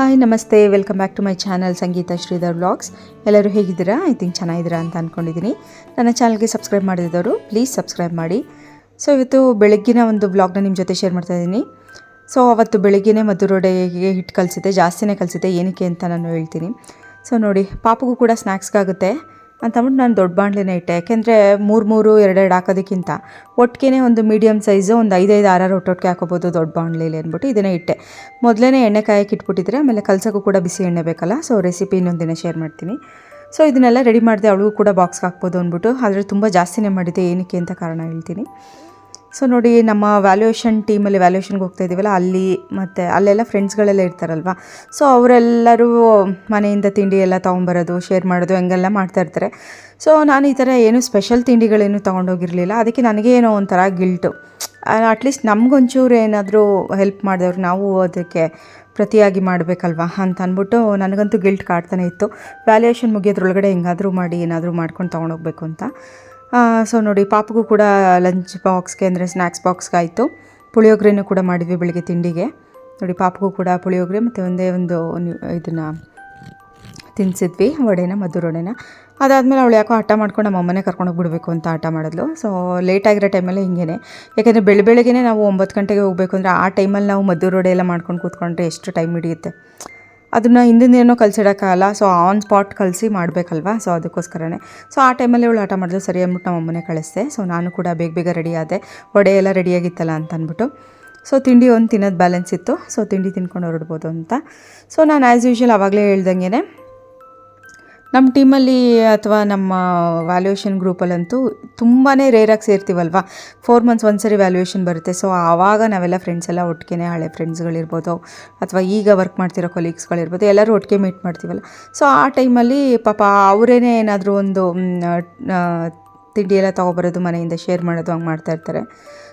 Hi ನಮಸ್ತೆ welcome back to my channel Sangeetha Sridhar vlogs ಎಲ್ಲರೂ ಹೇಗಿದ್ದೀರಾ? ಐ ಥಿಂಕ್ ಚೆನ್ನಾಗಿದ್ದೀರಾ ಅಂತ ಅಂದ್ಕೊಂಡಿದ್ದೀನಿ ನನ್ನ ಚಾನಲ್ಗೆ ಸಬ್ಸ್ಕ್ರೈಬ್ ಮಾಡಿದವರು ಪ್ಲೀಸ್ ಸಬ್ಸ್ಕ್ರೈಬ್ ಮಾಡಿ. ಸೊ ಇವತ್ತು ಬೆಳಗ್ಗಿನ ಒಂದು ವ್ಲಾಗ್ನ ನಿಮ್ಮ ಜೊತೆ ಶೇರ್ ಮಾಡ್ತಾ ಇದ್ದೀನಿ. ಸೊ ಅವತ್ತು ಬೆಳಗ್ಗೆನೇ ಮಧುರೋಡೆಗೆ ಹಿಟ್ಟು ಕಲಿಸಿದ್ದೆ, ಜಾಸ್ತಿನೇ ಕಲಿಸಿದ್ದೆ, ಏನಕ್ಕೆ ಅಂತ ನಾನು ಹೇಳ್ತೀನಿ. ಸೊ ನೋಡಿ, ಪಾಪಗೂ ಕೂಡ ಸ್ನ್ಯಾಕ್ಸ್ಗಾಗುತ್ತೆ ಅಂತಂದ್ಬಿಟ್ಟು ನಾನು ದೊಡ್ಡ ಬಾಣಲೆನೇ ಇಟ್ಟೆ. ಯಾಕೆಂದರೆ ಮೂರು ಮೂರು, ಎರಡೆರಡು ಹಾಕೋದಕ್ಕಿಂತ ಒಟ್ಟಿಗೆ ಒಂದು ಮೀಡಿಯಮ್ ಸೈಜು ಒಂದು ಐದೈದು, ಆರಾರು ಒಟ್ಟೊಟ್ಟಿಗೆ ಹಾಕೋಬೋದು ದೊಡ್ಡ ಬಾಣಲೆಯಲ್ಲಿ ಅಂದ್ಬಿಟ್ಟು ಇದನ್ನೇ ಇಟ್ಟೆ. ಮೊದಲೇ ಎಣ್ಣೆ ಕಾಯಕ್ಕೆ ಇಟ್ಬಿಟ್ಟಿದ್ರೆ ಆಮೇಲೆ ಕಲ್ಸೋಕ್ಕೂ ಕೂಡ ಬಿಸಿ ಎಣ್ಣೆ ಬೇಕಲ್ಲ ಸೊ ರೆಸಿಪಿ ಇನ್ನೊಂದು ದಿನ ಶೇರ್ ಮಾಡ್ತೀನಿ. ಸೊ ಇದನ್ನೆಲ್ಲ ರೆಡಿ ಮಾಡಿದೆ ಅವಳಿಗೂ ಕೂಡ ಬಾಕ್ಸ್ಗೆ ಹಾಕ್ಬೋದು ಅಂದ್ಬಿಟ್ಟು. ಆದರೆ ತುಂಬ ಜಾಸ್ತಿನೇ ಮಾಡಿದೆ ಏನಕ್ಕೆ ಅಂತ ಕಾರಣ ಹೇಳ್ತೀನಿ. ಸೊ ನೋಡಿ, ನಮ್ಮ ವ್ಯಾಲ್ಯೂಯೇಷನ್ ಟೀಮಲ್ಲಿ ವ್ಯಾಲ್ಯೂಯೇಷನ್ಗೆ ಹೋಗ್ತಾ ಇದ್ದೀವಲ್ಲ ಅಲ್ಲಿ ಮತ್ತು ಅಲ್ಲೆಲ್ಲ ಫ್ರೆಂಡ್ಸ್ಗಳೆಲ್ಲ ಇರ್ತಾರಲ್ವ? ಸೊ ಅವರೆಲ್ಲರೂ ಮನೆಯಿಂದ ತಿಂಡಿ ಎಲ್ಲ ತೊಗೊಂಬರೋದು ಶೇರ್ ಮಾಡೋದು, ಹಂಗೆಲ್ಲ ಮಾಡ್ತಾ ಇರ್ತಾರೆ. ಸೊ ನಾನು ಈ ಥರ ಏನು ಸ್ಪೆಷಲ್ ತಿಂಡಿಗಳೇನು ತೊಗೊಂಡೋಗಿರಲಿಲ್ಲ. ಅದಕ್ಕೆ ನನಗೆ ಏನೋ ಒಂಥರ ಗಿಲ್ಟು ಅಟ್ಲೀಸ್ಟ್ ನಮಗೊಂಚೂರು ಏನಾದರೂ ಹೆಲ್ಪ್ ಮಾಡಿದವ್ರು ನಾವು ಅದಕ್ಕೆ ಪ್ರತಿಯಾಗಿ ಮಾಡಬೇಕಲ್ವಾ ಅಂತ ಅಂದ್ಬಿಟ್ಟು ನನಗಂತೂ ಗಿಲ್ಟ್ ಕಾಡ್ತಾನೆ ಇತ್ತು. ವ್ಯಾಲ್ಯೂಯೇಷನ್ ಮುಗಿಯೋದ್ರೊಳಗಡೆ ಹೆಂಗಾದರೂ ಮಾಡಿ, ಏನಾದರೂ ಮಾಡ್ಕೊಂಡು ತೊಗೊಂಡೋಗ್ಬೇಕು ಅಂತ. ಸೊ ನೋಡಿ, ಪಾಪಗೂ ಕೂಡ ಲಂಚ್ ಬಾಕ್ಸ್ಗೆ ಅಂದರೆ ಸ್ನ್ಯಾಕ್ಸ್ ಬಾಕ್ಸ್ಗೆ ಆಯಿತು. ಪುಳಿಯೋಗ್ರೆನೂ ಕೂಡ ಮಾಡಿದ್ವಿ ಬೆಳಿಗ್ಗೆ ತಿಂಡಿಗೆ. ನೋಡಿ, ಪಾಪಗೂ ಕೂಡ ಪುಳಿಯೋಗರೆ ಮತ್ತು ಒಂದೇ ಒಂದು ಇದನ್ನು ತಿನ್ನಿಸಿದ್ವಿ ವಡೆನ, ಮಧುರ ವಡೆನ. ಅದಾದಮೇಲೆ ಅವಳು ಯಾಕೋ ಹಠ ಮಾಡ್ಕೊಂಡು ನಮ್ಮ ಅಮ್ಮನೇ ಕರ್ಕೊಂಡೋಗಿ ಬಿಡಬೇಕು ಅಂತ ಆಟ ಮಾಡಿದ್ಲು. ಸೊ ಲೇಟ್ ಆಗಿರೋ ಟೈಮಲ್ಲಿ ಹಿಂಗೇ ಯಾಕೆಂದರೆ ಬೆಳ ಬೆಳಗ್ಗೆ ನಾವು ಒಂಬತ್ತು ಗಂಟೆಗೆ ಹೋಗಬೇಕು ಅಂದರೆ ಆ ಟೈಮಲ್ಲಿ ನಾವು ಮದ್ದೂರು ವಡೆ ಎಲ್ಲ ಮಾಡ್ಕೊಂಡು ಕೂತ್ಕೊಂಡ್ರೆ ಎಷ್ಟು ಟೈಮ್ ಹಿಡಿಯುತ್ತೆ. ಅದನ್ನು ಹಿಂದಿನ ಏನೋ ಕಲಿಸಿಡೋಕ್ಕಾಗಲ್ಲ. ಸೊ ಆನ್ ಸ್ಪಾಟ್ ಕಲಿಸಿ ಮಾಡಬೇಕಲ್ವಾ? ಸೊ ಅದಕ್ಕೋಸ್ಕರನೇ. ಸೊ ಆ ಟೈಮಲ್ಲಿ ಅವಳು ಆಟ ಮಾಡಿದ್ರು ಸರಿ ಅಂದ್ಬಿಟ್ಟು ನಮ್ಮ ಅಮ್ಮನೇ ಕಳಿಸ್ದೆ. ಸೊ ನಾನು ಕೂಡ ಬೇಗ ಬೇಗ ರೆಡಿ ಆದೆ. ವಡೆ ಎಲ್ಲ ರೆಡಿಯಾಗಿತ್ತಲ್ಲ ಅಂತ ಅಂದ್ಬಿಟ್ಟು. ಸೊ ತಿಂಡಿ ಒಂದು ತಿನ್ನೋದು ಬ್ಯಾಲೆನ್ಸ್ ಇತ್ತು. ಸೊ ತಿಂಡಿ ತಿನ್ಕೊಂಡು ಹೊರಡ್ಬೋದು ಅಂತ. ಸೊ ನಾನು ಆ್ಯಸ್ ಯೂಶ್ವಲ್ ಆವಾಗಲೇ ಹೇಳ್ದಂಗೆ ನಮ್ಮ ಟೀಮಲ್ಲಿ ಅಥವಾ ನಮ್ಮ ವ್ಯಾಲ್ಯೂಯೇಷನ್ ಗ್ರೂಪಲ್ಲಂತೂ ತುಂಬಾ ರೇರಾಗಿ ಸೇರ್ತೀವಲ್ವ? ಫೋರ್ ಮಂತ್ಸ್ ಒಂದು ಸರಿ ವ್ಯಾಲ್ಯೂಯೇಷನ್ ಬರುತ್ತೆ. ಸೊ ಆವಾಗ ನಾವೆಲ್ಲ ಫ್ರೆಂಡ್ಸ್ ಎಲ್ಲ ಒಟ್ಟಿಗೆ ಹಳೆ ಫ್ರೆಂಡ್ಸ್ಗಳಿರ್ಬೋದು ಅಥವಾ ಈಗ ವರ್ಕ್ ಮಾಡ್ತಿರೋ ಕೊಲೀಗ್ಸ್ಗಳಿರ್ಬೋದು ಎಲ್ಲರೂ ಒಟ್ಟಿಗೆ ಮೀಟ್ ಮಾಡ್ತೀವಲ್ಲ. ಸೊ ಆ ಟೈಮಲ್ಲಿ ಪಾಪ ಅವರೇನೇ ಏನಾದರೂ ಒಂದು ತಿಂಡಿ ಎಲ್ಲ ತೊಗೊಬರೋದು, ಮನೆಯಿಂದ ಶೇರ್ ಮಾಡೋದು, ಹಂಗೆ ಮಾಡ್ತಾ ಇರ್ತಾರೆ.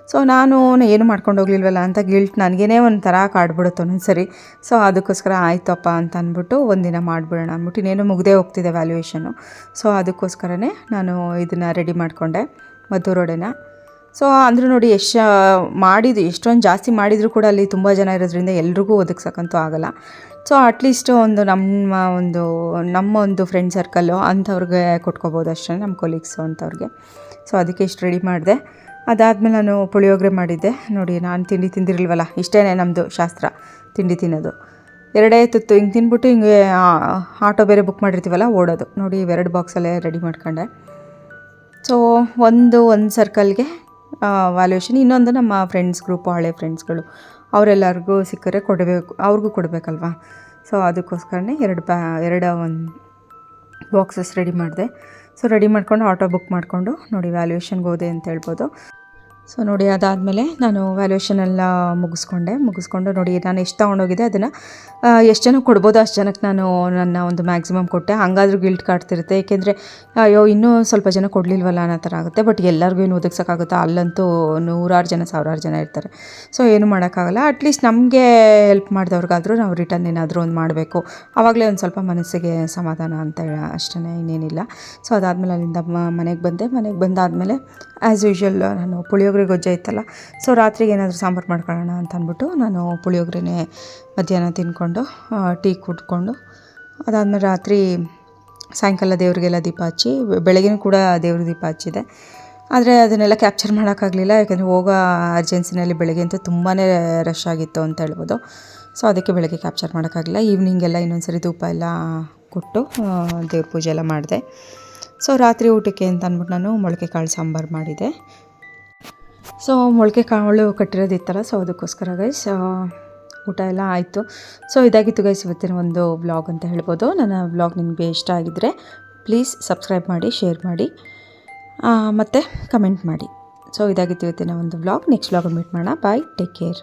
ಸೊ ನಾನು ಏನು ಮಾಡ್ಕೊಂಡು ಹೋಗ್ಲಿಲ್ವಲ್ಲ ಅಂತ ಗಿಲ್ಟ್ ನನಗೇ ಒಂಥರ ಕಾಡ್ಬಿಡುತ್ತೆ ಒಂದೊಂದ್ಸರಿ ಸೊ ಅದಕ್ಕೋಸ್ಕರ ಆಯ್ತಪ್ಪ ಅಂತ ಅಂದ್ಬಿಟ್ಟು ಒಂದಿನ ಮಾಡಿಬಿಡೋಣ ಅಂದ್ಬಿಟ್ಟು ಇನ್ನೇನು ಮುಗ್ದೇ ಹೋಗ್ತಿದೆ ವ್ಯಾಲ್ಯೂಯೇಷನು ಸೊ ಅದಕ್ಕೋಸ್ಕರನೇ ನಾನು ಇದನ್ನು ರೆಡಿ ಮಾಡಿಕೊಂಡೆ ಮದ್ದೂರೋಡೆನ ಸೊ ಅಂದರೂ ನೋಡಿ ಎಷ್ಟು ಮಾಡಿದ್ದು ಎಷ್ಟೊಂದು ಜಾಸ್ತಿ ಮಾಡಿದರೂ ಕೂಡ ಅಲ್ಲಿ ತುಂಬ ಜನ ಇರೋದ್ರಿಂದ ಎಲ್ರಿಗೂ ಒದಗಿಸೋಕ್ಕಂತೂ ಆಗಲ್ಲ. ಸೊ ಅಟ್ಲೀಸ್ಟ್ ಒಂದು ನಮ್ಮ ಒಂದು ನಮ್ಮ ಒಂದು ಫ್ರೆಂಡ್ ಸರ್ಕಲ್ಲು ಅಂಥವ್ರಿಗೆ ಕೊಟ್ಕೋಬೋದು ಅಷ್ಟೇ, ನಮ್ಮ ಕೊಲೀಗ್ಸು ಅಂಥವ್ರಿಗೆ. ಸೊ ಅದಕ್ಕೆ ಇಷ್ಟು ರೆಡಿ ಮಾಡಿದೆ. ಅದಾದಮೇಲೆ ನಾನು ಪುಳಿಯೋಗರೆ ಮಾಡಿದ್ದೆ. ನೋಡಿ, ನಾನು ತಿಂಡಿ ತಿಂದಿರಲ್ವಲ್ಲ ಇಷ್ಟೇ ನಮ್ಮದು ಶಾಸ್ತ್ರ, ತಿಂಡಿ ತಿನ್ನೋದು. ಎರಡೇ ತುತ್ತು, ಹಿಂಗೆ ತಿನ್ಬಿಟ್ಟು ಹಿಂಗೆ ಆಟೋ ಬೇರೆ ಬುಕ್ ಮಾಡಿರ್ತೀವಲ್ಲ, ಓಡೋದು. ನೋಡಿ, ಇವೆರಡು ಬಾಕ್ಸಲ್ಲೇ ರೆಡಿ ಮಾಡ್ಕೊಂಡೆ. ಸೊ ಒಂದು ಒಂದು ಸರ್ಕಲ್ಗೆ ವ್ಯಾಲ್ಯೂಯೇಷನ್ ಇನ್ನೊಂದು ನಮ್ಮ ಫ್ರೆಂಡ್ಸ್ ಗ್ರೂಪ್ ಹಳೆ ಫ್ರೆಂಡ್ಸ್ಗಳು ಅವರೆಲ್ಲರಿಗೂ ಸಿಕ್ಕರೆ ಕೊಡಬೇಕು, ಅವ್ರಿಗೂ ಕೊಡಬೇಕಲ್ವಾ? ಸೊ ಅದಕ್ಕೋಸ್ಕರನೇ ಎರಡು ಬ್ಯಾ ಎರಡು, ಒಂದು ಬಾಕ್ಸಸ್ ರೆಡಿ ಮಾಡಿದೆ. ಸೊ ರೆಡಿ ಮಾಡ್ಕೊಂಡು ಆಟೋ ಬುಕ್ ಮಾಡಿಕೊಂಡು ನೋಡಿ ವ್ಯಾಲ್ಯೂಯೇಷನ್ಗೆ ಹೋದೆ ಅಂತ ಹೇಳ್ಬೋದು. ಸೊ ನೋಡಿ, ಅದಾದಮೇಲೆ ನಾನು ವ್ಯಾಲ್ಯೂಷನ್ ಎಲ್ಲ ಮುಗಿಸ್ಕೊಂಡೆ. ಮುಗಿಸ್ಕೊಂಡು ನೋಡಿ, ನಾನು ಎಷ್ಟು ತೊಗೊಂಡೋಗಿದ್ದೆ ಅದನ್ನು ಎಷ್ಟು ಜನಕ್ಕೆ ಕೊಡ್ಬೋದು ಅಷ್ಟು ಜನಕ್ಕೆ ನಾನು ನನ್ನ ಒಂದು ಮ್ಯಾಕ್ಸಿಮಮ್ ಕೊಟ್ಟೆ. ಹಂಗಾದ್ರೂ ಗಿಲ್ಟ್ ಕಾಡ್ತಿರುತ್ತೆ. ಏಕೆಂದರೆ, ಅಯ್ಯೋ, ಇನ್ನೂ ಸ್ವಲ್ಪ ಜನ ಕೊಡಲಿಲ್ವಲ್ಲ ಅನ್ನೋ ಥರ ಆಗುತ್ತೆ. ಬಟ್ ಎಲ್ಲರಿಗೂ ಏನು ಒದಗಿಸೋಕ್ಕಾಗುತ್ತಾ? ಅಲ್ಲಂತೂ ನೂರಾರು ಜನ, ಸಾವಿರಾರು ಜನ ಇರ್ತಾರೆ. ಸೊ ಏನು ಮಾಡೋಕ್ಕಾಗಲ್ಲ. ಅಟ್ಲೀಸ್ಟ್ ನಮಗೆ ಹೆಲ್ಪ್ ಮಾಡಿದವ್ರಿಗಾದರೂ ನಾವು ರಿಟರ್ನ್ ಏನಾದರೂ ಒಂದು ಮಾಡಬೇಕು. ಆವಾಗಲೇ ಒಂದು ಸ್ವಲ್ಪ ಮನಸ್ಸಿಗೆ ಸಮಾಧಾನ ಅಂತ ಅಷ್ಟೇ ಇನ್ನೇನಿಲ್ಲ. ಸೊ ಅದಾದಮೇಲೆ ಅಲ್ಲಿಂದ ಮನೆಗೆ ಬಂದೆ. ಮನೆಗೆ ಬಂದಾದಮೇಲೆ ಆ್ಯಸ್ ಯೂಶ್ವಲ್ ನಾನು ಪುಳಿಯೋಗರೆ ಗೊಜ್ಜೆ ಇತ್ತಲ್ಲ ಸೊ ರಾತ್ರಿಗೆ ಏನಾದರೂ ಸಾಂಬಾರು ಮಾಡ್ಕೊಳ್ಳೋಣ ಅಂತ ಅಂದ್ಬಿಟ್ಟು ನಾನು ಪುಳಿಯೋಗರೆನೇ ಮಧ್ಯಾಹ್ನ ತಿಂದ್ಕೊಂಡು ಟೀ ಕುಡ್ಕೊಂಡು, ಅದಾದಮೇಲೆ ರಾತ್ರಿ ಸಾಯಂಕಾಲ ದೇವರಿಗೆಲ್ಲ ದೀಪ ಹಚ್ಚಿ ಬೆಳಗ್ಗೆನೂ ಕೂಡ ದೇವ್ರ ದೀಪ ಹಚ್ಚಿದೆ. ಆದರೆ ಅದನ್ನೆಲ್ಲ ಕ್ಯಾಪ್ಚರ್ ಮಾಡೋಕ್ಕಾಗಲಿಲ್ಲ, ಯಾಕಂದರೆ ಹೋಗೋ ಅರ್ಜೆನ್ಸಿನಲ್ಲಿ ಬೆಳಗ್ಗೆ ಅಂತೂ ತುಂಬಾ ರಶ್ ಆಗಿತ್ತು ಅಂತ ಹೇಳ್ಬೋದು. ಸೊ ಅದಕ್ಕೆ ಬೆಳಗ್ಗೆ ಕ್ಯಾಪ್ಚರ್ ಮಾಡೋಕ್ಕಾಗಲಿಲ್ಲ. ಈವ್ನಿಂಗೆಲ್ಲ ಇನ್ನೊಂದು ಸರಿ ಧೂಪ ಎಲ್ಲ ಕೊಟ್ಟು ದೇವ್ರ ಪೂಜೆ ಎಲ್ಲ ಮಾಡಿದೆ. ಸೊ ರಾತ್ರಿ ಊಟಕ್ಕೆ ಅಂತ ಅಂದ್ಬಿಟ್ಟು ನಾನು ಮೊಳಕೆ ಕಾಳು ಸಾಂಬಾರು ಮಾಡಿದೆ. ಸೊ ಮೊಳಕೆ ಕಾಳು ಕಟ್ಟಿರೋದು ಈ ಥರ. ಸೊ ಅದಕ್ಕೋಸ್ಕರ ಗೈಸ್ ಊಟ ಎಲ್ಲ ಆಯಿತು. ಸೊ ಇದಾಗಿತ್ತು ಗೈಸ್ ಇವತ್ತಿನ ಒಂದು ವ್ಲಾಗ್ ಅಂತ ಹೇಳ್ಬೋದು. ನನ್ನ ವ್ಲಾಗ್ ನಿಮಗೆ ಇಷ್ಟ ಆಗಿದ್ದರೆ ಪ್ಲೀಸ್ ಸಬ್ಸ್ಕ್ರೈಬ್ ಮಾಡಿ ಶೇರ್ ಮಾಡಿ ಮತ್ತು ಕಮೆಂಟ್ ಮಾಡಿ. ಸೊ ಇದಾಗಿತ್ತು ಇವತ್ತಿನ ಒಂದು ವ್ಲಾಗ್ ನೆಕ್ಸ್ಟ್ ವ್ಲಾಗ್ ಮೀಟ್ ಮಾಡೋಣ. Bye take care